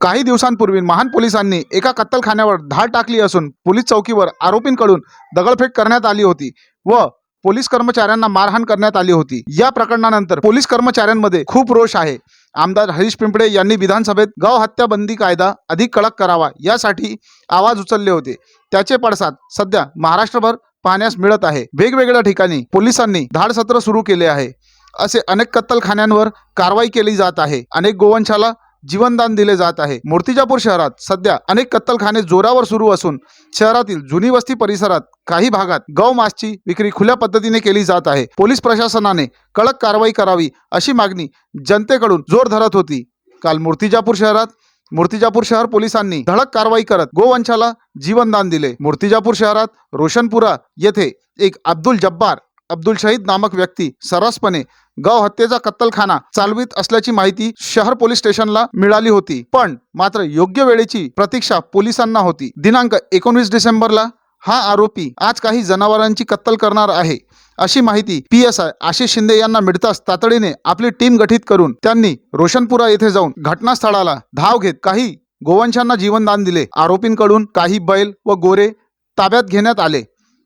काही दिवसांपूर्वी महान पोलिसांनी एका कत्तलखान्यावर धाड टाकली असून पोलीस चौकीवर आरोपींकडून दगडफेक करण्यात आली होती व पोलीस कर्मचाऱ्यांना मारहाण करण्यात आली होती. या प्रकरणानंतर पोलीस कर्मचाऱ्यांमध्ये खूप रोष आहे. आमदार हरीश पिंपळे यांनी विधानसभेत गाव हत्या बंदी कायदा अधिक कडक करावा यासाठी आवाज उचलले होते. त्याचे पडसाद सध्या महाराष्ट्रभर पाहण्यास मिळत आहे. वेगवेगळ्या ठिकाणी पोलिसांनी धाड सत्र सुरू केले आहे. असे अनेक कत्तलखान्यांवर कारवाई केली जात आहे. अनेक गोवंशाला जीवनदान दिले जात आहे. मूर्तिजापूर शहरात सध्या अनेक कत्तलखाने जोरावर सुरू असून शहरातील जुनी वस्ती परिसरात काही भागात गौ मासची विक्री खुल्या पद्धतीने केली जात आहे. पोलीस प्रशासनाने कडक कारवाई करावी अशी मागणी जनतेकडून जोर धरत होती. काल मूर्तिजापूर शहरात मूर्तिजापूर शहर पोलिसांनी धडक कारवाई करत गोवंशाला जीवनदान दिले. मूर्तिजापूर शहरात रोशनपुरा येथे एक अब्दुल जब्बार अब्दुल शहीद नामक व्यक्ती सर्रासपणे गाव हत्येचा कत्तलखाना चालवित असल्याची माहिती शहर पोलीस स्टेशनला मिळाली होती. पण मात्र योग्य वेळेची प्रतीक्षा पोलिसांना होती. दिनांक एकोणवीस डिसेंबरला हा आरोपी आज काही जनावरांची कत्तल करणार आहे अशी माहिती P S I Ashish Shinde यांना मिळताच तातडीने आपली टीम गठीत करून त्यांनी रोशनपुरा येथे जाऊन घटनास्थळाला धाव घेत काही गोवंशांना जीवनदान दिले. आरोपींकडून काही बैल व गोरे ताब्यात घेण्यात आले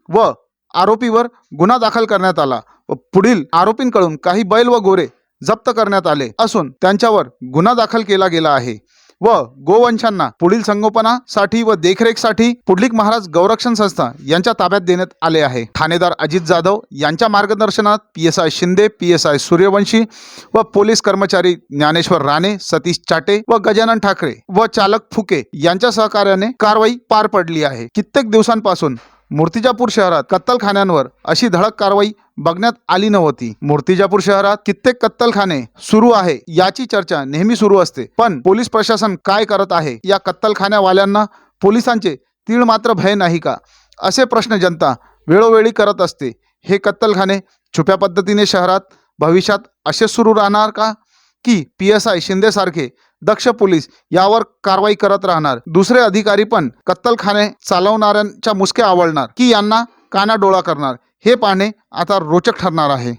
व आरोपीवर गुन्हा दाखल करण्यात आला. व पुढील आरोपींकडून काही बैल व गोरे जप्त करण्यात आले असून त्यांच्यावर गुन्हा दाखल केला गेला आहे व गोवंशांना पुढील संगोपनासाठी व देखरेखसाठी पुढलीक महाराज गौरक्षण संस्था यांच्या ताब्यात देण्यात आले आहे. ठाणेदार अजित जाधव यांच्या मार्गदर्शनात P S I Shinde P S I Suryavanshi व पोलीस कर्मचारी ज्ञानेश्वर राणे सतीश चाटे व गजानन ठाकरे व चालक फुके यांच्या सहकार्याने कारवाई पार पडली आहे. कित्येक दिवसांपासून मूर्तिजापूर शहरात कत्तलखान्यांवर अशी धडक कारवाई बघण्यात आली नव्हती. मूर्तिजापूर शहरात कित्येक कत्तलखाने सुरू आहे याची चर्चा नेहमी सुरू असते. पण पोलीस प्रशासन काय करत आहे? या कत्तलखान्यावाल्यांना पोलिसांचे तीळ मात्र भय नाही का? असे प्रश्न जनता वेळोवेळी करत असते. हे कत्तलखाने छुप्या पद्धतीने शहरात भविष्यात असे सुरू राहणार का? की पी एस आय शिंदेसारखे दक्ष पोलीस यावर कारवाई करत राहणार. दुसरे अधिकारी पण कत्तलखाने चालवणाऱ्यांच्या मुसक्या आवळणार की यांना कानाडोळा करणार. हे पाहणे आता रोचक ठरणार आहे.